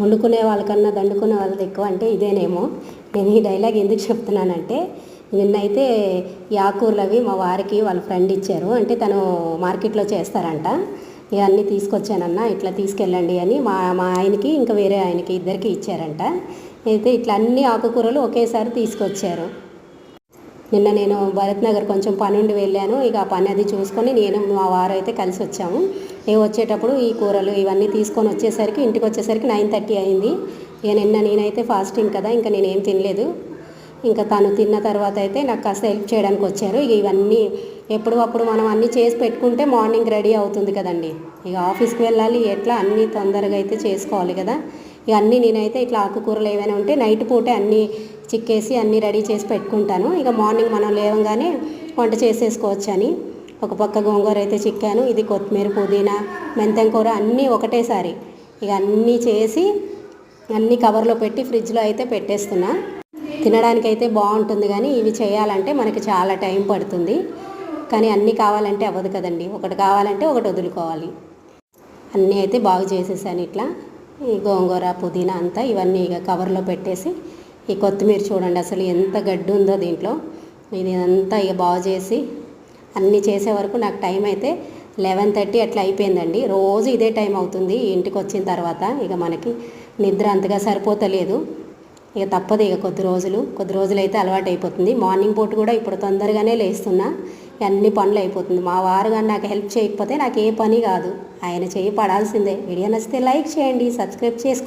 వండుకునే వాళ్ళకన్నా దండుకునే వాళ్ళది ఎక్కువ అంటే ఇదేనేమో. నేను ఈ డైలాగ్ ఎందుకు చెప్తున్నానంటే నిన్నైతే ఈ ఆకుకూరలు అవి మా వారికి వాళ్ళ ఫ్రెండ్ ఇచ్చారు. అంటే తను మార్కెట్లో చేస్తారంట. ఇవన్నీ తీసుకొచ్చానన్న ఇట్లా తీసుకెళ్ళండి అని మా మా ఆయనకి ఇంకా వేరే ఆయనకి ఇద్దరికి ఇచ్చారంట. అయితే ఇట్లా అన్ని ఆకుకూరలు ఒకేసారి తీసుకొచ్చారు. నిన్న నేను భరత్ నగర్ కొంచెం పని ఉండి వెళ్ళాను. ఇక ఆ పని అది చూసుకొని నేను మా వారు అయితే కలిసి వచ్చాము నేను వచ్చేటప్పుడు ఈ కూరలు ఇవన్నీ తీసుకొని వచ్చేసరికి ఇంటికి వచ్చేసరికి నైన్ థర్టీ అయింది. ఇక నిన్న నేనైతే ఫాస్టింగ్ కదా ఇంకా నేనేం తినలేదు. ఇంకా తను తిన్న తర్వాత అయితే నాకు కాస్త హెల్ప్ చేయడానికి వచ్చారు. ఇక ఇవన్నీ ఎప్పుడు అప్పుడు మనం అన్నీ చేసి పెట్టుకుంటే మార్నింగ్ రెడీ అవుతుంది కదండి. ఇక ఆఫీస్కి వెళ్ళాలి ఎట్లా అన్నీ తొందరగా అయితే చేసుకోవాలి కదా. ఇక అన్నీ నేనైతే ఇట్లా ఆకుకూరలు ఏమైనా ఉంటే నైట్ పూటే అన్నీ చిక్కేసి అన్నీ రెడీ చేసి పెట్టుకుంటాను. ఇక మార్నింగ్ మనం లేవగానే వంట చేసేసుకోవచ్చు అని ఒక పక్క గోంగూర అయితే చిక్కాను ఇది కొత్తిమీర పుదీనా మెంతం కూర అన్నీ ఒకటేసారి. ఇక అన్నీ చేసి అన్నీ కవర్లో పెట్టి ఫ్రిడ్జ్లో అయితే పెట్టేస్తున్నా. తినడానికి అయితే బాగుంటుంది కానీ ఇవి చేయాలంటే మనకి చాలా టైం పడుతుంది. కానీ అన్నీ కావాలంటే అవ్వదు కదండి. ఒకటి కావాలంటే ఒకటి వదులుకోవాలి. అన్నీ అయితే బాగు చేసేసాను ఇట్లా. ఈ గోంగూర పుదీనా అంతా ఇవన్నీ ఇక కవర్లో పెట్టేసి ఈ కొత్తిమీర చూడండి అసలు ఎంత గడ్డి ఉందో దీంట్లో. ఇది అంతా ఇక బాగు చేసి అన్నీ చేసే వరకు నాకు టైం అయితే లెవెన్ థర్టీ అట్లా అయిపోయిందండి. రోజు ఇదే టైం అవుతుంది ఇంటికి వచ్చిన తర్వాత. ఇక మనకి నిద్ర అంతగా సరిపోతలేదు. ఇక తప్పదు ఇక కొద్ది రోజులు. కొద్ది రోజులు అయితే అలవాటు అయిపోతుంది. మార్నింగ్ పూట కూడా ఇప్పుడు తొందరగానే లేస్తున్నా. అన్ని పనులు అయిపోతుంది. మా వారు కానీ నాకు హెల్ప్ చేయకపోతే నాకు ఏ పని కాదు. ఆయన చేయి పడాల్సిందే. వీడియో నచ్చితే లైక్ చేయండి సబ్స్క్రైబ్ చేసుకోండి.